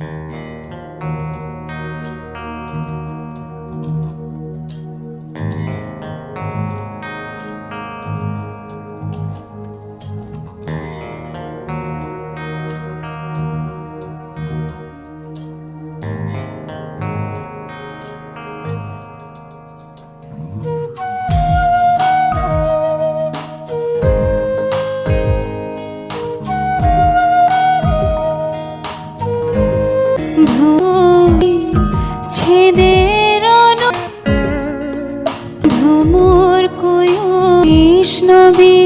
Bye. ছেদের Bhramar কৃষ্ণবী